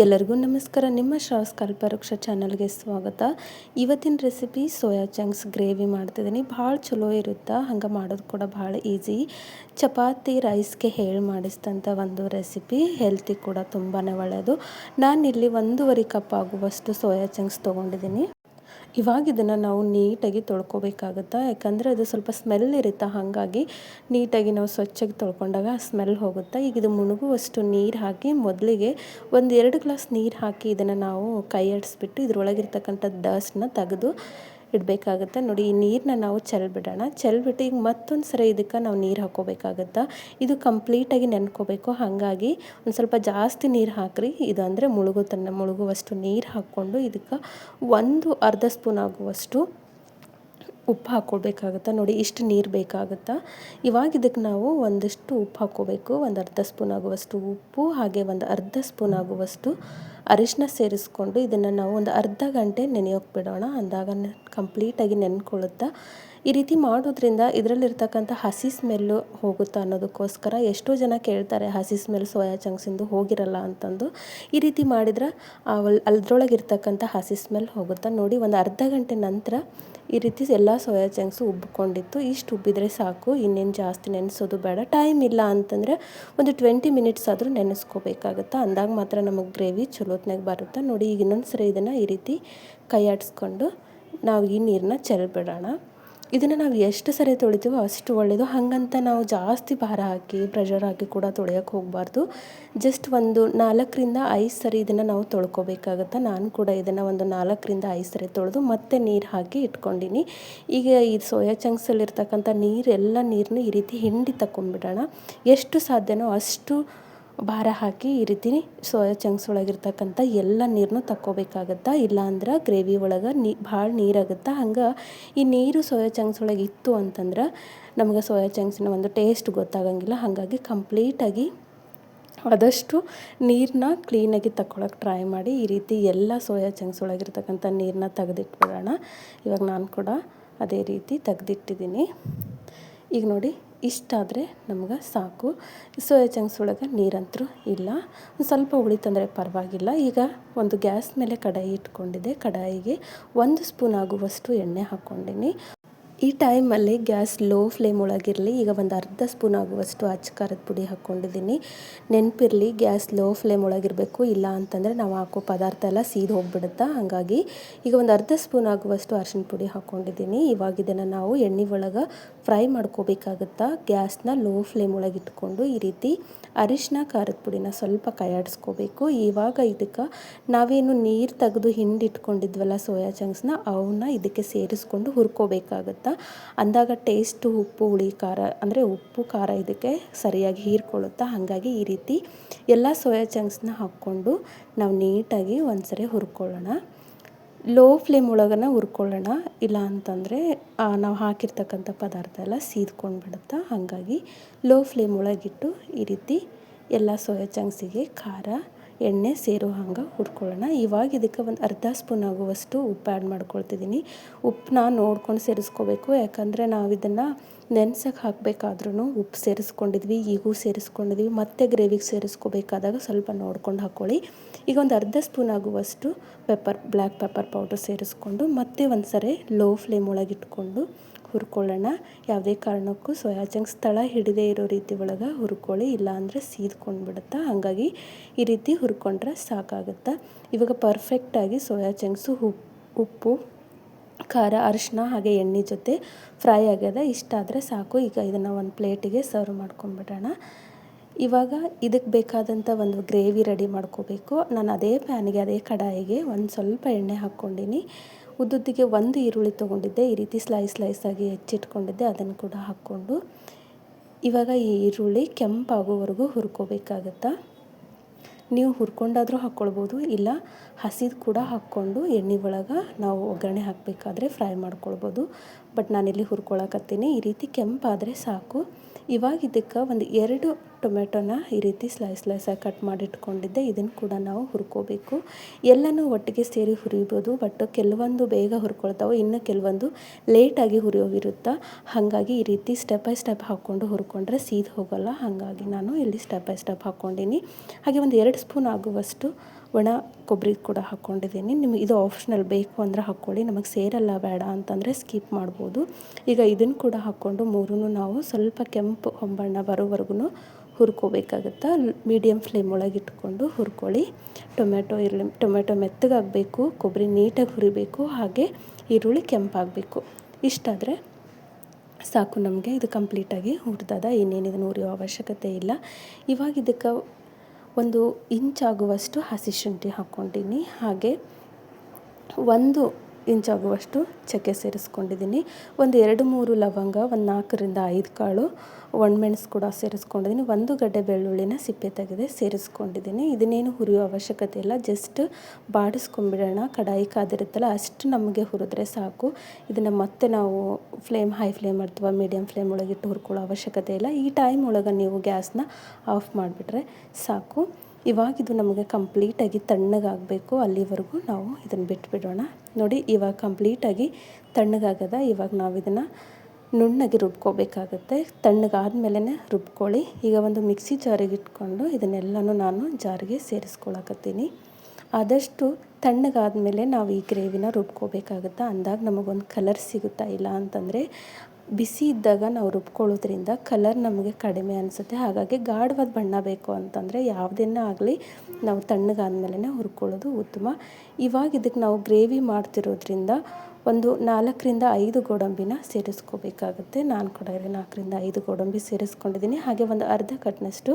ಎಲ್ಲರಿಗೂ ನಮಸ್ಕಾರ. ನಿಮ್ಮ ಶ್ರಾವಸ್ ಕಲ್ಪವೃಕ್ಷ ಚಾನಲ್ಗೆ ಸ್ವಾಗತ. ಇವತ್ತಿನ ರೆಸಿಪಿ ಸೋಯಾ ಚಂಕ್ಸ್ ಗ್ರೇವಿ ಮಾಡ್ತಿದ್ದೀನಿ. ಭಾಳ ಚಲೋ ಇರುತ್ತೆ? ಹಂಗೆ ಮಾಡೋದು ಕೂಡ ಭಾಳ ಈಸಿ. ಚಪಾತಿ, ರೈಸ್ಗೆ ಹೇಳಿ ಮಾಡಿಸಿದಂಥ ಒಂದು ರೆಸಿಪಿ. ಹೆಲ್ತಿ ಕೂಡ ತುಂಬಾ ಒಳ್ಳೆಯದು ನಾನಿಲ್ಲಿ ಒಂದೂವರೆ ಕಪ್ ಆಗುವಷ್ಟು ಸೋಯಾ ಚಂಕ್ಸ್ ತೊಗೊಂಡಿದ್ದೀನಿ. ಇವಾಗ ಇದನ್ನು ನಾವು ನೀಟಾಗಿ ತೊಳ್ಕೊಬೇಕಾಗುತ್ತೆ? ಯಾಕಂದರೆ ಅದು ಸ್ವಲ್ಪ ಸ್ಮೆಲ್ ಇರುತ್ತೆ. ಹಾಗಾಗಿ ನೀಟಾಗಿ ನಾವು ಸ್ವಚ್ಛಗೆ ತೊಳ್ಕೊಂಡಾಗ ಸ್ಮೆಲ್ ಹೋಗುತ್ತೆ? ಈಗ ಇದು ಮುಳುಗುವಷ್ಟು ನೀರು ಹಾಕಿ ಮೊದಲಿಗೆ ಒಂದು ಎರಡು ಗ್ಲಾಸ್ ನೀರು ಹಾಕಿ ಇದನ್ನು ನಾವು ಕೈ ಆಡಿಸ್ಬಿಟ್ಟು ಇದ್ರೊಳಗಿರ್ತಕ್ಕಂಥ ಡಸ್ಟ್ನ ತೆಗೆದು ಇಡಬೇಕಾಗುತ್ತೆ. ನೋಡಿ, ಈ ನೀರನ್ನ ನಾವು ಚೆಲ್ಬಿಡೋಣ. ಚೆಲ್ಬಿಟ್ಟು ಈಗ ಮತ್ತೊಂದು ಸರಿ ಇದಕ್ಕೆ ನಾವು ನೀರು ಹಾಕೋಬೇಕಾಗತ್ತೆ ಇದು ಕಂಪ್ಲೀಟಾಗಿ ನೆನ್ಕೋಬೇಕು. ಹಾಗಾಗಿ ಒಂದು ಸ್ವಲ್ಪ ಜಾಸ್ತಿ ನೀರು ಹಾಕ್ರಿ. ಇದು ಅಂದರೆ ತನ್ನ ಮುಳುಗುವಷ್ಟು ನೀರು ಹಾಕ್ಕೊಂಡು ಇದಕ್ಕೆ ಒಂದು ಅರ್ಧ ಸ್ಪೂನ್ ಆಗುವಷ್ಟು ಉಪ್ಪು ಹಾಕ್ಕೊಳ್ಬೇಕಾಗತ್ತೆ ನೋಡಿ, ಇಷ್ಟು ನೀರು ಬೇಕಾಗುತ್ತೆ? ಇವಾಗ ಇದಕ್ಕೆ ನಾವು ಒಂದಿಷ್ಟು ಉಪ್ಪು ಹಾಕ್ಕೋಬೇಕು. ಒಂದು ಅರ್ಧ ಸ್ಪೂನ್ ಆಗುವಷ್ಟು ಉಪ್ಪು, ಹಾಗೆ ಒಂದು ಅರ್ಧ ಸ್ಪೂನ್ ಆಗುವಷ್ಟು ಅರಿಶಿನ ಸೇರಿಸ್ಕೊಂಡು ಇದನ್ನು ನಾವು ಒಂದು ಅರ್ಧ ಗಂಟೆ ನೆನೆಯೋಕೆ ಬಿಡೋಣ. ಅಂದಾಗ ಕಂಪ್ಲೀಟಾಗಿ ನೆನ್ಕೊಳ್ಳುತ್ತಾ? ಈ ರೀತಿ ಮಾಡೋದ್ರಿಂದ ಇದರಲ್ಲಿರ್ತಕ್ಕಂಥ ಹಸಿ ಸ್ಮೆಲ್ಲು ಹೋಗುತ್ತಾ ಅನ್ನೋದಕ್ಕೋಸ್ಕರ ಎಷ್ಟೋ ಜನ ಕೇಳ್ತಾರೆ, ಹಸಿ ಸ್ಮೆಲ್ ಸೋಯಾ ಚಂಕ್ಸಿಂದು ಹೋಗಿರಲ್ಲ ಅಂತಂದು. ಈ ರೀತಿ ಮಾಡಿದ್ರೆ ಅದ್ರೊಳಗಿರ್ತಕ್ಕಂಥ ಹಸಿ ಸ್ಮೆಲ್ ಹೋಗುತ್ತಾ. ನೋಡಿ, ಒಂದು ಅರ್ಧ ಗಂಟೆ ನಂತರ ಈ ರೀತಿ ಎಲ್ಲ ಸೋಯಾ ಚಂಕ್ಸು ಉಬ್ಬಿಕೊಂಡಿತ್ತು ಇಷ್ಟು ಉಬ್ಬಿದ್ರೆ ಸಾಕು, ಇನ್ನೇನು ಜಾಸ್ತಿ ನೆನೆಸೋದು ಬೇಡ. ಟೈಮ್ ಇಲ್ಲ ಅಂತಂದರೆ ಒಂದು ಟ್ವೆಂಟಿ ಮಿನಿಟ್ಸ್ ಆದರೂ ನೆನೆಸ್ಕೋಬೇಕಾಗುತ್ತೆ. ಅಂದಾಗ ಮಾತ್ರ ನಮಗೆ ಗ್ರೇವಿ ಚಲೋತ್ನಾಗ ಬರುತ್ತೆ. ನೋಡಿ, ಈಗ ಇನ್ನೊಂದು ಸರಿ ಇದನ್ನು ಈ ರೀತಿ ಕೈ ಆಡಿಸ್ಕೊಂಡು ನಾವು ಈ ನೀರನ್ನ ಚೆಲ್ಬಿಡೋಣ. ಇದನ್ನು ನಾವು ಎಷ್ಟು ಸರಿ ತೊಳಿತೀವೋ ಅಷ್ಟು ಒಳ್ಳೆಯದು ಹಾಗಂತ ನಾವು ಜಾಸ್ತಿ ಭಾರ ಹಾಕಿ ಪ್ರೆಷರ್ ಹಾಕಿ ಕೂಡ ತೊಳೆಯೋಕೆ ಹೋಗಬಾರ್ದು. ಜಸ್ಟ್ ಒಂದು ನಾಲ್ಕರಿಂದ ಐದು ಸರಿ ಇದನ್ನು ನಾವು ತೊಳ್ಕೊಬೇಕಾಗತ್ತೆ. ನಾನು ಕೂಡ ಇದನ್ನು ಒಂದು ನಾಲ್ಕರಿಂದ ಐದು ಸರಿ ತೊಳೆದು ಮತ್ತೆ ನೀರು ಹಾಕಿ ಇಟ್ಕೊಂಡಿನಿ. ಈಗ ಈ ಸೋಯಾ ಚಂಕ್ಸಲ್ಲಿರ್ತಕ್ಕಂಥ ನೀರೆಲ್ಲ ನೀರನ್ನು ಈ ರೀತಿ ಹಿಂಡಿ ತಗೊಂಡ್ಬಿಡೋಣ ಎಷ್ಟು ಸಾಧ್ಯನೋ ಅಷ್ಟು ಭಾರ ಹಾಕಿ ಈ ರೀತಿ ಸೋಯಾ ಚಂಕ್ಸ್ ಒಳಗಿರ್ತಕ್ಕಂಥ ಎಲ್ಲ ನೀರನ್ನು ತಕ್ಕೋಬೇಕಾಗತ್ತೆ? ಇಲ್ಲಾಂದ್ರೆ ಗ್ರೇವಿ ಒಳಗೆ ನೀ, ಭಾಳ ನೀರಾಗುತ್ತೆ? ಹಂಗೆ ಈ ನೀರು ಸೋಯಾ ಚಂಕ್ಸ್ ಒಳಗೆ ಇತ್ತು ಅಂತಂದ್ರೆ ನಮಗೆ ಸೋಯಾ ಚಂಕ್ಸಿನ ಒಂದು ಟೇಸ್ಟ್ ಗೊತ್ತಾಗಂಗಿಲ್ಲ. ಹಾಗಾಗಿ ಕಂಪ್ಲೀಟಾಗಿ ಆದಷ್ಟು ನೀರನ್ನ ಕ್ಲೀನಾಗಿ ತಗೊಳಕ್ಕೆ ಟ್ರೈ ಮಾಡಿ ಈ ರೀತಿ ಎಲ್ಲ ಸೋಯಾ ಚಂಕ್ಸ್ ಒಳಗಿರ್ತಕ್ಕಂಥ ನೀರನ್ನ ತೆಗೆದಿಟ್ಬಿಡೋಣ. ಇವಾಗ ನಾನು ಕೂಡ ಅದೇ ರೀತಿ ತೆಗೆದಿಟ್ಟಿದ್ದೀನಿ. ಈಗ ನೋಡಿ ಇಷ್ಟಾದರೆ ನಮ್ಗೆ ಸಾಕು. ಸೋಯಾ ಚಂಕ್ಸ್ ಒಳಗೆ ನೀರಂತರೂ ಇಲ್ಲ. ಸ್ವಲ್ಪ ಉಳಿತಂದರೆ ಪರವಾಗಿಲ್ಲ. ಈಗ ಒಂದು ಗ್ಯಾಸ್ ಮೇಲೆ ಕಡಾಯಿ ಇಟ್ಕೊಂಡಿದ್ದೆ. ಕಡಾಯಿಗೆ ಒಂದು ಸ್ಪೂನ್ ಆಗುವಷ್ಟು ಎಣ್ಣೆ ಹಾಕ್ಕೊಂಡಿನಿ. ಈ ಟೈಮಲ್ಲಿ ಗ್ಯಾಸ್ ಲೋ ಫ್ಲೇಮ್ ಒಳಗಿರಲಿ, ಈಗ ಒಂದು ಅರ್ಧ ಸ್ಪೂನ್ ಆಗುವಷ್ಟು ಅಚ್ಚ ಖಾರದ ಪುಡಿ ಹಾಕ್ಕೊಂಡಿದ್ದೀನಿ ನೆನಪಿರಲಿ, ಗ್ಯಾಸ್ ಲೋ ಫ್ಲೇಮ್ ಒಳಗಿರಬೇಕು, ಇಲ್ಲ ಅಂತಂದರೆ ನಾವು ಹಾಕೋ ಪದಾರ್ಥ ಎಲ್ಲ ಸೀದು ಹೋಗ್ಬಿಡುತ್ತಾ? ಹಾಗಾಗಿ ಈಗ ಒಂದು ಅರ್ಧ ಸ್ಪೂನ್ ಆಗುವಷ್ಟು ಅರ್ಶಿನ ಪುಡಿ ಹಾಕ್ಕೊಂಡಿದ್ದೀನಿ ಇವಾಗ ಇದನ್ನು ನಾವು ಎಣ್ಣೆ ಒಳಗೆ ಫ್ರೈ ಮಾಡ್ಕೋಬೇಕಾಗುತ್ತಾ? ಗ್ಯಾಸ್ನ ಲೋ ಫ್ಲೇಮ್ ಒಳಗೆ ಇಟ್ಕೊಂಡು ಈ ರೀತಿ ಅರಿಶಿನ ಖಾರದ ಪುಡಿನ ಸ್ವಲ್ಪ ಕೈಯಾಡಿಸ್ಕೋಬೇಕು. ಇವಾಗ ಇದಕ್ಕೆ ನಾವೇನು ನೀರು ತೆಗೆದು ಹಿಂಡಿಟ್ಕೊಂಡಿದ್ವಲ್ಲ ಸೋಯಾ ಚಂಕ್ಸ್ನ ಅವನ್ನ ಇದಕ್ಕೆ ಸೇರಿಸ್ಕೊಂಡು ಹುರ್ಕೋಬೇಕಾಗತ್ತೆ? ಅಂದಾಗ ಟೇಸ್ಟು ಉಪ್ಪು ಹುಳಿ ಖಾರ, ಅಂದರೆ ಉಪ್ಪು ಖಾರ ಇದಕ್ಕೆ ಸರಿಯಾಗಿ ಹೀರ್ಕೊಳ್ಳುತ್ತಾ ಹಾಗಾಗಿ ಈ ರೀತಿ ಎಲ್ಲ ಸೋಯಾ ಚಂಕ್ಸ್ನ ಹಾಕ್ಕೊಂಡು ನಾವು ನೀಟಾಗಿ ಒಂದ್ಸರಿ ಹುರ್ಕೊಳ್ಳೋಣ. Low flame ಒಳಗನ ಹುರ್ಕೊಳ್ಳೋಣ. ಇಲ್ಲ ಅಂತಂದರೆ ನಾವು ಹಾಕಿರ್ತಕ್ಕಂಥ ಪದಾರ್ಥ ಎಲ್ಲ ಸೀದ್ಕೊಂಡು ಬಿಡುತ್ತಾ ಹಾಗಾಗಿ ಲೋ ಫ್ಲೇಮ್ ಒಳಗಿಟ್ಟು ಈ ರೀತಿ ಎಲ್ಲ ಸೋಯಾ ಚಂಕ್ಸಿಗೆ ಖಾರ ಎಣ್ಣೆ ಸೇರೋ ಹಂಗೆ ಹುರ್ಕೊಳ್ಳೋಣ ಇವಾಗ ಇದಕ್ಕೆ ಒಂದು ಅರ್ಧ ಸ್ಪೂನ್ ಆಗುವಷ್ಟು ಉಪ್ಪು ಆ್ಯಡ್ ಮಾಡ್ಕೊಳ್ತಿದ್ದೀನಿ. ಉಪ್ಪನ್ನ ನೋಡ್ಕೊಂಡು ಸೇರಿಸ್ಕೋಬೇಕು. ಯಾಕಂದರೆ ನಾವು ಇದನ್ನು ನೆನ್ಸಕ್ಕೆ ಹಾಕಬೇಕಾದ್ರೂ ಉಪ್ಪು ಸೇರಿಸ್ಕೊಂಡಿದ್ವಿ, ಈಗೂ ಸೇರಿಸ್ಕೊಂಡಿದ್ವಿ, ಮತ್ತೆ ಗ್ರೇವಿಗೆ ಸೇರಿಸ್ಕೋಬೇಕಾದಾಗ ಸ್ವಲ್ಪ ನೋಡ್ಕೊಂಡು ಹಾಕ್ಕೊಳ್ಳಿ ಈಗ ಒಂದು ಅರ್ಧ ಸ್ಪೂನ್ ಆಗುವಷ್ಟು ಪೆಪ್ಪರ್ ಬ್ಲ್ಯಾಕ್ ಪೆಪ್ಪರ್ ಪೌಡರ್ ಸೇರಿಸ್ಕೊಂಡು ಮತ್ತೆ ಒಂದು ಸರಿ ಲೋ ಫ್ಲೇಮ್ ಒಳಗೆ ಇಟ್ಕೊಂಡು ಹುರ್ಕೊಳ್ಳೋಣ. ಯಾವುದೇ ಕಾರಣಕ್ಕೂ ಸೋಯಾ ಚಂಕ್ಸ್ ತಳ ಹಿಡಿದೇ ಇರೋ ರೀತಿ ಒಳಗೆ ಹುರ್ಕೊಳ್ಳಿ, ಇಲ್ಲಾಂದರೆ ಸೀದ್ಕೊಂಡು ಬಿಡುತ್ತಾ ಹಾಗಾಗಿ ಈ ರೀತಿ ಹುರ್ಕೊಂಡ್ರೆ ಸಾಕಾಗುತ್ತೆ. ಇವಾಗ ಪರ್ಫೆಕ್ಟಾಗಿ ಸೋಯಾ ಚಂಕ್ಸು ಉಪ್ಪು, ಖಾರ ಅರಿಶಿನ ಹಾಗೆ ಎಣ್ಣೆ ಜೊತೆ ಫ್ರೈ ಆಗ್ಯದ. ಇಷ್ಟಾದರೆ ಸಾಕು. ಈಗ ಇದನ್ನು ಒಂದು ಪ್ಲೇಟಿಗೆ ಸರ್ವ್ ಮಾಡ್ಕೊಂಡ್ಬಿಡೋಣ. ಇವಾಗ ಇದಕ್ಕೆ ಬೇಕಾದಂಥ ಒಂದು ಗ್ರೇವಿ ರೆಡಿ ಮಾಡ್ಕೋಬೇಕು. ನಾನು ಅದೇ ಪ್ಯಾನಿಗೆ, ಅದೇ ಕಡಾಯಿಗೆ ಒಂದು ಸ್ವಲ್ಪ ಎಣ್ಣೆ ಹಾಕ್ಕೊಂಡಿನಿ. ಉದ್ದುದ್ದಿಗೆ ಒಂದು ಈರುಳ್ಳಿ ತೊಗೊಂಡಿದ್ದೆ, ಈ ರೀತಿ ಸ್ಲೈಸ್ ಸ್ಲೈಸಾಗಿ ಹೆಚ್ಚಿಟ್ಕೊಂಡಿದ್ದೆ, ಅದನ್ನು ಕೂಡ ಹಾಕ್ಕೊಂಡು. ಇವಾಗ ಈ ಈರುಳ್ಳಿ ಕೆಂಪಾಗೋವರೆಗೂ ಹುರ್ಕೋಬೇಕಾಗತ್ತಾ? ನೀವು ಹುರ್ಕೊಂಡಾದರೂ ಹಾಕ್ಕೊಳ್ಬೋದು, ಇಲ್ಲ ಹಸಿದು ಕೂಡ ಹಾಕ್ಕೊಂಡು ಎಣ್ಣೆ ಒಳಗೆ ನಾವು ಒಗ್ಗರಣೆ ಹಾಕಬೇಕಾದ್ರೆ ಫ್ರೈ ಮಾಡ್ಕೊಳ್ಬೋದು. ಬಟ್ ನಾನಿಲ್ಲಿ ಹುರ್ಕೊಳಕತ್ತೀನಿ, ಈ ರೀತಿ ಕೆಂಪಾದರೆ ಸಾಕು. ಇವಾಗ ಇದಕ್ಕೆ ಒಂದು ಎರಡು ಟೊಮೆಟೊನ ಈ ರೀತಿ ಸ್ಲೈಸ್ ಸ್ಲೈಸಾಗಿ ಕಟ್ ಮಾಡಿಟ್ಕೊಂಡಿದ್ದೆ. ಇದನ್ನು ಕೂಡ ನಾವು ಹುರ್ಕೋಬೇಕು. ಎಲ್ಲನೂ ಒಟ್ಟಿಗೆ ಸೇರಿ ಹುರಿಬೋದು, ಬಟ್ ಕೆಲವೊಂದು ಬೇಗ ಹುರ್ಕೊಳ್ತಾವೆ, ಇನ್ನು ಕೆಲವೊಂದು ಲೇಟಾಗಿ ಹುರಿಯೋವಿರುತ್ತೆ? ಹಾಗಾಗಿ ಈ ರೀತಿ ಸ್ಟೆಪ್ ಬೈ ಸ್ಟೆಪ್ ಹಾಕ್ಕೊಂಡು ಹುರ್ಕೊಂಡ್ರೆ ಸೀದ್ ಹೋಗೋಲ್ಲ. ಹಾಗಾಗಿ ನಾನು ಇಲ್ಲಿ ಸ್ಟೆಪ್ ಬೈ ಸ್ಟೆಪ್ ಹಾಕ್ಕೊಂಡಿನಿ. ಹಾಗೆ ಒಂದು ಎರಡು ಸ್ಪೂನ್ ಆಗುವಷ್ಟು ಒಣ ಕೊಬ್ಬರಿ ಕೂಡ ಹಾಕ್ಕೊಂಡಿದ್ದೀನಿ. ನಿಮಗೆ ಇದು ಆಪ್ಷನಲ್ ಬೇಕು ಅಂದರೆ ಹಾಕ್ಕೊಳ್ಳಿ. ನಮಗೆ ಸೇರಲ್ಲ, ಬೇಡ ಅಂತಂದರೆ ಸ್ಕಿಪ್ ಮಾಡ್ಬೋದು. ಈಗ ಇದನ್ನು ಕೂಡ ಹಾಕ್ಕೊಂಡು ಮೂರೂ ನಾವು ಸ್ವಲ್ಪ ಕೆಂಪು ಹೊಂಬಣ್ಣ ಬರೋವರೆಗೂ ಹುರ್ಕೋಬೇಕಾಗುತ್ತೆ? ಮೀಡಿಯಮ್ ಫ್ಲೇಮ್ ಒಳಗೆ ಇಟ್ಕೊಂಡು ಹುರ್ಕೊಳ್ಳಿ. ಟೊಮೆಟೊ ಇರಲಿ ಟೊಮೆಟೊ ಮೆತ್ತಗಾಗಬೇಕು, ಕೊಬ್ಬರಿ ನೀಟಾಗಿ ಹುರಿಬೇಕು, ಹಾಗೆ ಈರುಳ್ಳಿ ಕೆಂಪಾಗಬೇಕು. ಇಷ್ಟಾದರೆ ಸಾಕು ನಮಗೆ. ಇದು ಕಂಪ್ಲೀಟಾಗಿ ಹುರಿದದ ಇದನ್ನು ಹುರಿಯೋ ಅವಶ್ಯಕತೆ ಇಲ್ಲ. ಇವಾಗ ಇದಕ್ಕೆ ಒಂದು ಇಂಚಾಗುವಷ್ಟು ಹಸಿ ಶುಂಠಿ ಹಾಕ್ಕೊಂಡಿನಿ. ಹಾಗೆ ಒಂದು ಇಂಚಾಗುವಷ್ಟು ಚಕ್ಕೆ ಸೇರಿಸ್ಕೊಂಡಿದ್ದೀನಿ. ಒಂದು ಎರಡು ಮೂರು ಲವಂಗ, ಒಂದು ನಾಲ್ಕರಿಂದ ಐದು ಕಾಳು ಒಣಮೆಣಸು ಕೂಡ ಸೇರಿಸ್ಕೊಂಡಿದ್ದೀನಿ. ಒಂದು ಗಡ್ಡೆ ಬೆಳ್ಳುಳ್ಳಿನ ಸಿಪ್ಪೆ ತೆಗೆದು ಸೇರಿಸ್ಕೊಂಡಿದ್ದೀನಿ. ಇದನ್ನೇನು ಹುರಿಯೋ ಅವಶ್ಯಕತೆ ಇಲ್ಲ. ಜಸ್ಟ್ ಬಾಡಿಸ್ಕೊಂಬಿಡೋಣ. ಕಡಾಯಿ ಕಾದಿರುತ್ತಲ್ಲ, ಅಷ್ಟು ನಮಗೆ ಹುರಿದ್ರೆ ಸಾಕು. ಇದನ್ನು ಮತ್ತೆ ನಾವು ಫ್ಲೇಮ್, ಹೈ ಫ್ಲೇಮ್ ಅಥವಾ ಮೀಡಿಯಮ್ ಫ್ಲೇಮ್ ಒಳಗಿಟ್ಟು ಹುರ್ಕೊಳ್ಳೋ ಅವಶ್ಯಕತೆ ಇಲ್ಲ. ಈ ಟೈಮ್ ಒಳಗೆ ನೀವು ಗ್ಯಾಸ್ನ ಆಫ್ ಮಾಡಿಬಿಟ್ರೆ ಸಾಕು. ಇವಾಗ ಇದು ನಮಗೆ ಕಂಪ್ಲೀಟಾಗಿ ತಣ್ಣಗಾಗಬೇಕು ಅಲ್ಲಿವರೆಗೂ ನಾವು ಇದನ್ನು ಬಿಟ್ಬಿಡೋಣ. ನೋಡಿ, ಇವಾಗ ಕಂಪ್ಲೀಟಾಗಿ ತಣ್ಣಗಾಗದ. ಇವಾಗ ನಾವು ಇದನ್ನು ನುಣ್ಣಗೆ ರುಬ್ಕೋಬೇಕಾಗತ್ತೆ. ತಣ್ಣಗಾದ್ಮೇಲೇ ರುಬ್ಕೊಳ್ಳಿ. ಈಗ ಒಂದು ಮಿಕ್ಸಿ ಜಾರಿಗೆ ಇಟ್ಕೊಂಡು ಇದನ್ನೆಲ್ಲನೂ ನಾನು ಜಾರಿಗೆ ಸೇರಿಸ್ಕೊಳಕತ್ತೀನಿ. ಆದಷ್ಟು ತಣ್ಣಗಾದ್ಮೇಲೆ ನಾವು ಈ ಗ್ರೇವಿನ ರುಬ್ಕೋಬೇಕಾಗುತ್ತೆ? ಅಂದಾಗ ನಮಗೊಂದು ಕಲರ್ ಸಿಗುತ್ತಾ ಇಲ್ಲ ಅಂತಂದರೆ ಬಿಸಿ ಇದ್ದಾಗ ನಾವು ರುಬ್ಕೊಳ್ಳೋದ್ರಿಂದ ಕಲರ್ ನಮಗೆ ಕಡಿಮೆ ಅನಿಸುತ್ತೆ. ಹಾಗಾಗಿ ಗಾಢವಾದ ಬಣ್ಣ ಬೇಕು ಅಂತಂದರೆ ಯಾವುದನ್ನೇ ಆಗಲಿ ನಾವು ತಣ್ಣಗಾದ್ಮೇಲೆ ಹುರ್ಕೊಳ್ಳೋದು ಉತ್ತಮ. ಇವಾಗ ಇದಕ್ಕೆ ನಾವು ಗ್ರೇವಿ ಮಾಡ್ತಿರೋದ್ರಿಂದ ಒಂದು ನಾಲ್ಕರಿಂದ ಐದು ಗೋಡಂಬಿನ ಸೇರಿಸ್ಕೋಬೇಕಾಗುತ್ತೆ. ನಾನು ಕೂಡ ನಾಲ್ಕರಿಂದ ಐದು ಗೋಡಂಬಿ ಸೇರಿಸ್ಕೊಂಡಿದ್ದೀನಿ. ಹಾಗೆ ಒಂದು ಅರ್ಧ ಕಟ್ನಷ್ಟು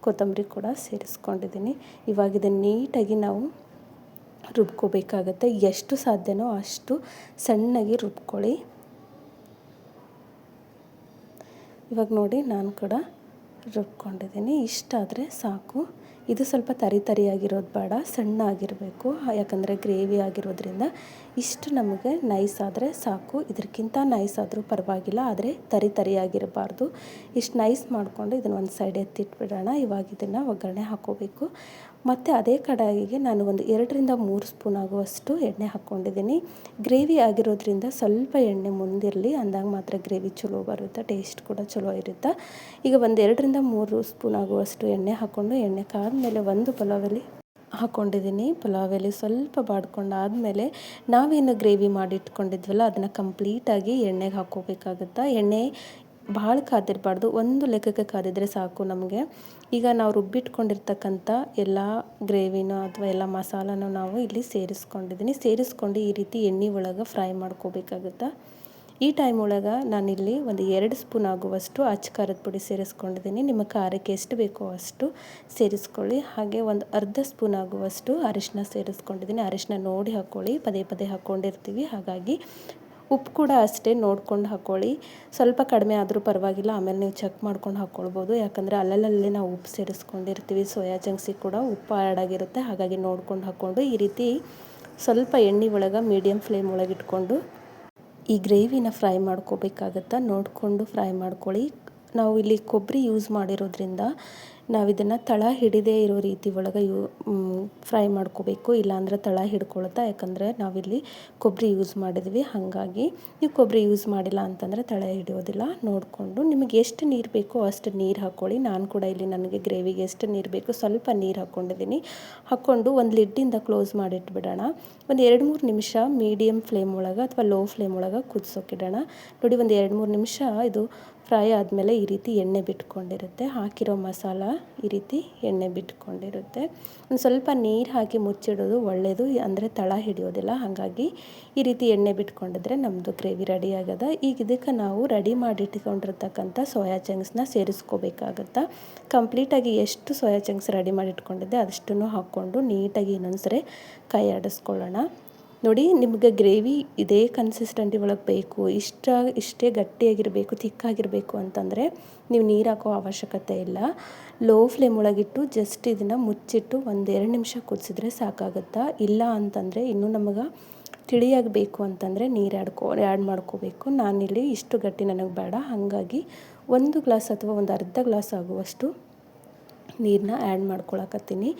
ಕೊತ್ತಂಬರಿ ಕೂಡ ಸೇರಿಸ್ಕೊಂಡಿದ್ದೀನಿ. ಇವಾಗ ಇದನ್ನು ನೀಟಾಗಿ ನಾವು ರುಬ್ಕೋಬೇಕಾಗತ್ತೆ. ಎಷ್ಟು ಸಾಧ್ಯನೋ ಅಷ್ಟು ಸಣ್ಣಗೆ ರುಬ್ಕೊಳ್ಳಿ. ಇವಾಗ ನೋಡಿ ನಾನು ಕೂಡ ರುಬ್ಕೊಂಡಿದ್ದೀನಿ. ಇಷ್ಟಾದರೆ ಸಾಕು. ಇದು ಸ್ವಲ್ಪ ತರಿ ತರಿಯಾಗಿರೋದು ಬೇಡ ಸಣ್ಣ ಆಗಿರಬೇಕು ಯಾಕಂದರೆ ಗ್ರೇವಿ ಆಗಿರೋದ್ರಿಂದ ಇಷ್ಟು ನಮಗೆ ನೈಸ್ ಆದರೆ ಸಾಕು. ಇದಕ್ಕಿಂತ ನೈಸ್ ಆದರೂ ಪರವಾಗಿಲ್ಲ. ಆದರೆ ತರಿ ತರಿಯಾಗಿರಬಾರ್ದು. ಇಷ್ಟು ನೈಸ್ ಮಾಡಿಕೊಂಡು ಇದನ್ನು ಒಂದು ಸೈಡ್ ಎತ್ತಿಟ್ಬಿಡೋಣ ಇವಾಗ ಇದನ್ನು ಒಗ್ಗರಣೆ ಹಾಕೋಬೇಕು. ಮತ್ತು ಅದೇ ಕಡಾಯಿಗೆ ನಾನು ಒಂದು ಎರಡರಿಂದ ಮೂರು ಸ್ಪೂನ್ ಆಗುವಷ್ಟು ಎಣ್ಣೆ ಹಾಕ್ಕೊಂಡಿದ್ದೀನಿ ಗ್ರೇವಿ ಆಗಿರೋದ್ರಿಂದ ಸ್ವಲ್ಪ ಎಣ್ಣೆ ಮುಂದಿರಲಿ. ಅಂದಾಗ ಮಾತ್ರ ಗ್ರೇವಿ ಚಲೋ ಬರುತ್ತೆ. ಟೇಸ್ಟ್ ಕೂಡ ಚಲೋ ಇರುತ್ತೆ. ಈಗ ಒಂದು ಎರಡರಿಂದ ಮೂರು ಸ್ಪೂನ್ ಆಗುವಷ್ಟು ಎಣ್ಣೆ ಹಾಕ್ಕೊಂಡು ಎಣ್ಣೆ ಕಾದ ಮೇಲೆ ಒಂದು ಪಲಾವಲ್ಲಿ ಹಾಕ್ಕೊಂಡಿದ್ದೀನಿ ಪಲಾವ್ ಸ್ವಲ್ಪ ಬಾಡ್ಕೊಂಡಾದಮೇಲೆ ನಾವೇನು ಗ್ರೇವಿ ಮಾಡಿ ಇಟ್ಕೊಂಡಿದ್ವಲ್ಲ ಅದನ್ನು ಕಂಪ್ಲೀಟಾಗಿ ಎಣ್ಣೆಗೆ ಹಾಕ್ಕೋಬೇಕಾಗುತ್ತೆ? ಎಣ್ಣೆ ಭಾಳ ಕಾದಿರಬಾರ್ದು. ಒಂದು ಲೆಕ್ಕಕ್ಕೆ ಕಾದಿದ್ರೆ ಸಾಕು ನಮಗೆ. ಈಗ ನಾವು ರುಬ್ಬಿಟ್ಕೊಂಡಿರ್ತಕ್ಕಂಥ ಎಲ್ಲ ಗ್ರೇವಿನೂ ಅಥವಾ ಎಲ್ಲ ಮಸಾಲನೂ ನಾವು ಇಲ್ಲಿ ಸೇರಿಸ್ಕೊಂಡಿದ್ದೀನಿ ಸೇರಿಸ್ಕೊಂಡು ಈ ರೀತಿ ಎಣ್ಣೆ ಒಳಗೆ ಫ್ರೈ ಮಾಡ್ಕೋಬೇಕಾಗುತ್ತೆ? ಈ ಟೈಮ್ ಒಳಗೆ ನಾನಿಲ್ಲಿ ಒಂದು ಎರಡು ಸ್ಪೂನ್ ಆಗುವಷ್ಟು ಅಚ್ಚ ಖಾರದ ಪುಡಿ ಸೇರಿಸ್ಕೊಂಡಿದ್ದೀನಿ. ನಿಮ್ಮ ಖಾರಕ್ಕೆ ಎಷ್ಟು ಬೇಕೋ ಅಷ್ಟು ಸೇರಿಸ್ಕೊಳ್ಳಿ. ಹಾಗೆ ಒಂದು ಅರ್ಧ ಸ್ಪೂನ್ ಆಗುವಷ್ಟು ಅರಿಶಿನ ಸೇರಿಸ್ಕೊಂಡಿದ್ದೀನಿ. ಅರಿಶಿನ ನೋಡಿ ಹಾಕ್ಕೊಳ್ಳಿ ಪದೇ ಪದೇ ಹಾಕ್ಕೊಂಡಿರ್ತೀವಿ. ಹಾಗಾಗಿ ಉಪ್ಪು ಕೂಡ ಅಷ್ಟೇ ನೋಡ್ಕೊಂಡು ಹಾಕ್ಕೊಳ್ಳಿ ಸ್ವಲ್ಪ ಕಡಿಮೆ ಆದರೂ ಪರವಾಗಿಲ್ಲ. ಆಮೇಲೆ ನೀವು ಚೆಕ್ ಮಾಡ್ಕೊಂಡು ಹಾಕ್ಕೊಳ್ಬೋದು ಯಾಕಂದರೆ ಅಲ್ಲಲ್ಲೇ ನಾವು ಉಪ್ಪು ಸೇರಿಸ್ಕೊಂಡಿರ್ತೀವಿ. ಸೋಯಾ ಚಂಕ್ಸಿ ಕೂಡ ಉಪ್ಪು ಆ್ಯಡ್ ಆಗಿರುತ್ತೆ. ಹಾಗಾಗಿ ನೋಡ್ಕೊಂಡು ಹಾಕ್ಕೊಂಡು ಈ ರೀತಿ ಸ್ವಲ್ಪ ಎಣ್ಣೆ ಒಳಗೆ ಮೀಡಿಯಮ್ ಫ್ಲೇಮ್ ಒಳಗೆ ಇಟ್ಕೊಂಡು ಈ ಗ್ರೇವಿನ ಫ್ರೈ ಮಾಡ್ಕೋಬೇಕಾಗತ್ತೆ ನೋಡಿಕೊಂಡು ಫ್ರೈ ಮಾಡ್ಕೊಳ್ಳಿ. ನಾವು ಇಲ್ಲಿ ಕೊಬ್ಬರಿ ಯೂಸ್ ಮಾಡಿರೋದ್ರಿಂದ ನಾವು ಇದನ್ನು ತಳ ಹಿಡಿದೇ ಇರೋ ರೀತಿ ಒಳಗೆ ಯೂ ಫ್ರೈ ಮಾಡ್ಕೋಬೇಕು. ಇಲ್ಲಾಂದ್ರೆ ತಳ ಹಿಡ್ಕೊಳುತ್ತಾ? ಯಾಕಂದರೆ ನಾವಿಲ್ಲಿ ಕೊಬ್ಬರಿ ಯೂಸ್ ಮಾಡಿದ್ವಿ. ಹಾಗಾಗಿ ನೀವು ಕೊಬ್ಬರಿ ಯೂಸ್ ಮಾಡಿಲ್ಲ ಅಂತಂದರೆ ತಳ ಹಿಡಿಯೋದಿಲ್ಲ. ನೋಡಿಕೊಂಡು ನಿಮಗೆ ಎಷ್ಟು ನೀರು ಬೇಕೋ ಅಷ್ಟು ನೀರು ಹಾಕ್ಕೊಳ್ಳಿ. ನಾನು ಕೂಡ ಇಲ್ಲಿ ನನಗೆ ಗ್ರೇವಿಗೆ ಎಷ್ಟು ನೀರು ಬೇಕು ಸ್ವಲ್ಪ ನೀರು ಹಾಕ್ಕೊಂಡಿದ್ದೀನಿ. ಹಾಕ್ಕೊಂಡು ಒಂದು ಲಿಡ್ಡಿಂದ ಕ್ಲೋಸ್ ಮಾಡಿಟ್ಬಿಡೋಣ. ಒಂದು ಎರಡು ಮೂರು ನಿಮಿಷ ಮೀಡಿಯಮ್ ಫ್ಲೇಮ್ ಒಳಗೆ ಅಥವಾ ಲೋ ಫ್ಲೇಮ್ ಒಳಗೆ ಕುದಿಸೋಕಿಡೋಣ. ನೋಡಿ ಒಂದು ಎರಡು ಮೂರು ನಿಮಿಷ ಇದು ಫ್ರೈ ಆದಮೇಲೆ ಈ ರೀತಿ ಎಣ್ಣೆ ಬಿಟ್ಕೊಂಡಿರುತ್ತೆ. ಹಾಕಿರೋ ಮಸಾಲ ಈ ರೀತಿ ಎಣ್ಣೆ ಬಿಟ್ಕೊಂಡಿರುತ್ತೆ. ಒಂದು ಸ್ವಲ್ಪ ನೀರು ಹಾಕಿ ಮುಚ್ಚಿಡೋದು ಒಳ್ಳೆಯದು ಅಂದರೆ ತಳ ಹಿಡಿಯೋದಿಲ್ಲ. ಹಾಗಾಗಿ ಈ ರೀತಿ ಎಣ್ಣೆ ಬಿಟ್ಕೊಂಡಿದ್ರೆ ನಮ್ಮದು ಗ್ರೇವಿ ರೆಡಿ ಆಗದ. ಈಗ ಇದಕ್ಕೆ ನಾವು ರೆಡಿ ಮಾಡಿಟ್ಕೊಂಡಿರ್ತಕ್ಕಂಥ ಸೋಯಾ ಚಂಕ್ಸ್ನ ಸೇರಿಸ್ಕೋಬೇಕಾಗತ್ತೆ. ಕಂಪ್ಲೀಟಾಗಿ ಎಷ್ಟು ಸೋಯಾ ಚಂಕ್ಸ್ ರೆಡಿ ಮಾಡಿ ಇಟ್ಕೊಂಡಿದ್ದೆ ಅದಷ್ಟನ್ನು ಹಾಕ್ಕೊಂಡು ನೀಟಾಗಿ ಇನ್ನೊಂದ್ಸರಿ ಕೈ ಆಡಿಸ್ಕೊಳ್ಳೋಣ. ನೋಡಿ, ನಿಮಗೆ ಗ್ರೇವಿ ಇದೇ ಕನ್ಸಿಸ್ಟೆಂಟಿ ಒಳಗೆ ಬೇಕು, ಇಷ್ಟ, ಇಷ್ಟೇ ಗಟ್ಟಿಯಾಗಿರಬೇಕು, ತಿಕ್ಕಾಗಿರಬೇಕು ಅಂತಂದರೆ ನೀವು ನೀರು ಹಾಕೋ ಅವಶ್ಯಕತೆ ಇಲ್ಲ. ಲೋ ಫ್ಲೇಮ್ ಒಳಗಿಟ್ಟು ಜಸ್ಟ್ ಇದನ್ನು ಮುಚ್ಚಿಟ್ಟು ಒಂದೆರಡು ನಿಮಿಷ ಕುದಿಸಿದ್ರೆ ಸಾಕಾಗುತ್ತಾ? ಇಲ್ಲ ಅಂತಂದರೆ ಇನ್ನೂ ನಮಗೆ ತಿಳಿಯಾಗಬೇಕು ಅಂತಂದರೆ ನೀರು ಆಡ್ಕೊ ಆ್ಯಡ್ ಮಾಡ್ಕೋಬೇಕು. ನಾನಿಲ್ಲಿ ಇಷ್ಟು ಗಟ್ಟಿ ನನಗೆ ಬೇಡ. ಹಾಗಾಗಿ ಒಂದು ಗ್ಲಾಸ್ ಅಥವಾ ಒಂದು ಅರ್ಧ ಗ್ಲಾಸ್ ಆಗುವಷ್ಟು ನೀರನ್ನ ಆ್ಯಡ್ ಮಾಡ್ಕೊಳಕತ್ತೀನಿ.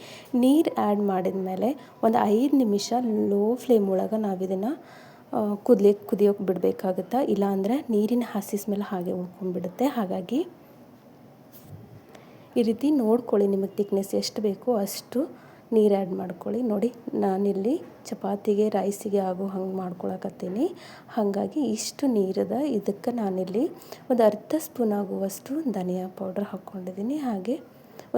ನೀರು ಆ್ಯಡ್ ಮಾಡಿದ ಮೇಲೆ ಒಂದು ಐದು ನಿಮಿಷ ಲೋ ಫ್ಲೇಮ್ ಒಳಗೆ ನಾವು ಇದನ್ನು ಕುದಿಯೋಕೆ ಬಿಡಬೇಕಾಗುತ್ತೆ? ಇಲ್ಲಾಂದರೆ ನೀರಿನ ಹಸಿ ಸ್ಮೆಲ್ ಹಾಗೆ ಉಳ್ಕೊಂಡ್ಬಿಡುತ್ತೆ ಹಾಗಾಗಿ ಈ ರೀತಿ ನೋಡ್ಕೊಳ್ಳಿ ನಿಮಗೆ ತಿಕ್ನೆಸ್ ಎಷ್ಟು ಬೇಕೋ ಅಷ್ಟು ನೀರು ಆ್ಯಡ್ ಮಾಡ್ಕೊಳ್ಳಿ. ನೋಡಿ, ನಾನಿಲ್ಲಿ ಚಪಾತಿಗೆ ರೈಸಿಗೆ ಆಗೋ ಹಂಗೆ ಮಾಡ್ಕೊಳಕತ್ತೀನಿ. ಹಾಗಾಗಿ ಇಷ್ಟು ನೀರದ ಇದಕ್ಕೆ ನಾನಿಲ್ಲಿ ಒಂದು ಅರ್ಧ ಸ್ಪೂನ್ ಆಗುವಷ್ಟು ಧನಿಯಾ ಪೌಡ್ರ್ ಹಾಕ್ಕೊಂಡಿದ್ದೀನಿ ಹಾಗೆ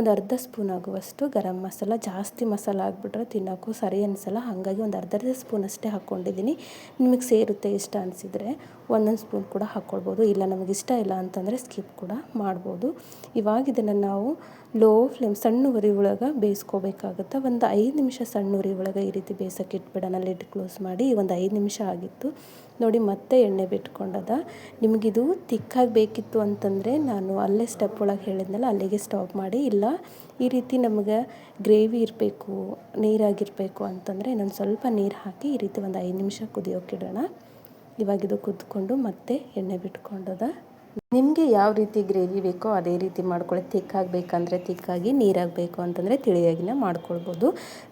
ಒಂದು ಅರ್ಧ ಸ್ಪೂನ್ ಆಗುವಷ್ಟು ಗರಂ ಮಸಾಲ, ಜಾಸ್ತಿ ಮಸಾಲ ಹಾಕ್ಬಿಟ್ರೆ ತಿನ್ನೋಕ್ಕೂ ಸರಿ ಅನಿಸಲ್ಲ. ಹಾಗಾಗಿ ಒಂದು ಅರ್ಧ ಅರ್ಧ ಸ್ಪೂನ್ ಅಷ್ಟೇ ಹಾಕ್ಕೊಂಡಿದ್ದೀನಿ. ನಿಮಗೆ ಸೇರುತ್ತೆ ಇಷ್ಟ ಅನಿಸಿದರೆ. ಒಂದೊಂದು ಸ್ಪೂನ್ ಕೂಡ ಹಾಕ್ಕೊಳ್ಬೋದು. ಇಲ್ಲ, ನಮಗೆ ಇಷ್ಟ ಇಲ್ಲ ಅಂತಂದರೆ ಸ್ಕಿಪ್ ಕೂಡ ಮಾಡ್ಬೋದು. ಇವಾಗ ಇದನ್ನು ನಾವು ಲೋ ಫ್ಲೇಮ್ ಸಣ್ಣ ಉರಿ ಒಳಗೆ ಬೇಯಿಸ್ಕೋಬೇಕಾಗುತ್ತೆ. ಒಂದು ಐದು ನಿಮಿಷ ಸಣ್ಣ ಉರಿ ಒಳಗೆ ಈ ರೀತಿ ಬೇಯಿಸೋಕೆ ಇಟ್ಬಿಡೋಣ. ಲಿಡ್ ಕ್ಲೋಸ್ ಮಾಡಿ ಒಂದು ಐದು ನಿಮಿಷ ಆಗಿತ್ತು. ನೋಡಿ, ಮತ್ತೆ ಎಣ್ಣೆ ಬಿಟ್ಕೊಂಡದ. ನಿಮಗಿದು ತಿಕ್ಕಾಗಿ ಬೇಕಿತ್ತು ಅಂತಂದರೆ ನಾನು ಅಲ್ಲೇ ಸ್ಟೆಪ್ ಒಳಗೆ ಹೇಳಿದ್ನಲ್ಲ, ಅಲ್ಲಿಗೆ ಸ್ಟಾಪ್ ಮಾಡಿ. ಇಲ್ಲ, ಈ ರೀತಿ ನಮಗೆ ಗ್ರೇವಿ ಇರಬೇಕು, ನೀರಾಗಿರಬೇಕು ಅಂತಂದರೆ ಇನ್ನೊಂದು ಸ್ವಲ್ಪ ನೀರು ಹಾಕಿ ಈ ರೀತಿ ಒಂದು ಐದು ನಿಮಿಷ ಕುದಿಯೋಕ್ಕಿಡೋಣ ಇವಾಗ ಇದು ಕುದ್ಕೊಂಡು ಮತ್ತೆ ಎಣ್ಣೆ ಬಿಟ್ಕೊಂಡದ. ನಿಮಗೆ ಯಾವ ರೀತಿ ಗ್ರೇವಿ ಬೇಕೋ ಅದೇ ರೀತಿ ಮಾಡ್ಕೊಳ್ಳಿ. ತಿಕ್ಕಾಗಿ ಬೇಕಂದರೆ ತಿಕ್ಕಾಗಿ, ನೀರಾಗಬೇಕು ಅಂತಂದರೆ ತಿಳಿಯಾಗಿನ ಮಾಡ್ಕೊಳ್ಬೋದು.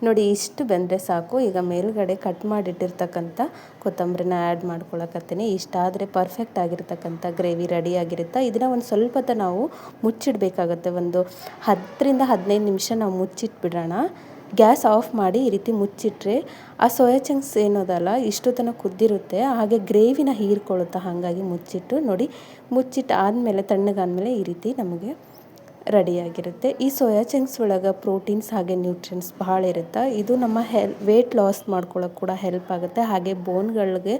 ನೋಡಿ, ಇಷ್ಟು ಬೆಂದರೆ ಸಾಕು. ಈಗ ಮೇಲುಗಡೆ ಕಟ್ ಮಾಡಿಟ್ಟಿರ್ತಕ್ಕಂಥ ಕೊತ್ತಂಬರಿನ ಆ್ಯಡ್ ಮಾಡ್ಕೊಳಕತ್ತೀನಿ. ಇಷ್ಟಾದರೆ ಪರ್ಫೆಕ್ಟ್ ಆಗಿರ್ತಕ್ಕಂಥ ಗ್ರೇವಿ ರೆಡಿ ಆಗಿರುತ್ತೆ. ಇದನ್ನು ಒಂದು ಸ್ವಲ್ಪ ನಾವು ಮುಚ್ಚಿಡಬೇಕಾಗತ್ತೆ. ಒಂದು ಹತ್ತರಿಂದ ಹದಿನೈದು ನಿಮಿಷ ನಾವು ಮುಚ್ಚಿಟ್ಬಿಡೋಣ. ಗ್ಯಾಸ್ ಆಫ್ ಮಾಡಿ ಈ ರೀತಿ ಮುಚ್ಚಿಟ್ರೆ ಆ ಸೋಯಾ ಚಂಕ್ಸ್ ಏನೋದಲ್ಲ, ಇಷ್ಟು ತನಕ ಕುದ್ದಿರುತ್ತೆ. ಹಾಗೆ ಗ್ರೇವಿನ ಹೀರ್ಕೊಳ್ಳುತ್ತೆ ಹಾಗಾಗಿ ಮುಚ್ಚಿಟ್ಟು ನೋಡಿ, ಮುಚ್ಚಿಟ್ಟು ಆದಮೇಲೆ, ತಣ್ಣಗಾದ್ಮೇಲೆ ಈ ರೀತಿ ನಮಗೆ ರೆಡಿಯಾಗಿರುತ್ತೆ. ಈ ಸೋಯಾ ಚಂಕ್ಸ್ ಒಳಗೆ ಪ್ರೋಟೀನ್ಸ್ ಹಾಗೆ ನ್ಯೂಟ್ರಿಯನ್ಸ್ ಭಾಳ ಇರುತ್ತೆ, ಇದು ನಮ್ಮ ಹೆಲ್ ವೇಟ್ ಲಾಸ್ ಮಾಡ್ಕೊಳ್ಳೋಕೆ ಕೂಡ ಹೆಲ್ಪ್ ಆಗುತ್ತೆ. ಹಾಗೆ ಬೋನ್ಗಳಿಗೆ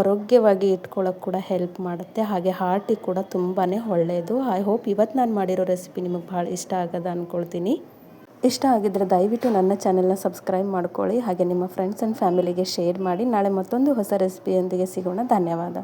ಆರೋಗ್ಯವಾಗಿ ಇಟ್ಕೊಳ್ಳೋಕೆ ಕೂಡ ಹೆಲ್ಪ್ ಮಾಡುತ್ತೆ. ಹಾಗೆ ಹಾರ್ಟಿಗೆ ಕೂಡ ತುಂಬಾ ಒಳ್ಳೆಯದು ಐ ಹೋಪ್ ಇವತ್ತು ನಾನು ಮಾಡಿರೋ ರೆಸಿಪಿ ನಿಮಗೆ ಭಾಳ ಇಷ್ಟ ಆಗದ ಅಂದ್ಕೊಳ್ತೀನಿ ಇಷ್ಟ ಆಗಿದ್ದರೆ ದಯವಿಟ್ಟು ನನ್ನ ಚಾನೆಲ್ನ ಸಬ್ಸ್ಕ್ರೈಬ್ ಮಾಡ್ಕೊಳ್ಳಿ ಹಾಗೆ ನಿಮ್ಮ ಫ್ರೆಂಡ್ಸ್ ಆ್ಯಂಡ್ ಫ್ಯಾಮಿಲಿಗೆ ಶೇರ್ ಮಾಡಿ. ನಾಳೆ ಮತ್ತೊಂದು ಹೊಸ ರೆಸಿಪಿಯೊಂದಿಗೆ ಸಿಗೋಣ. ಧನ್ಯವಾದ.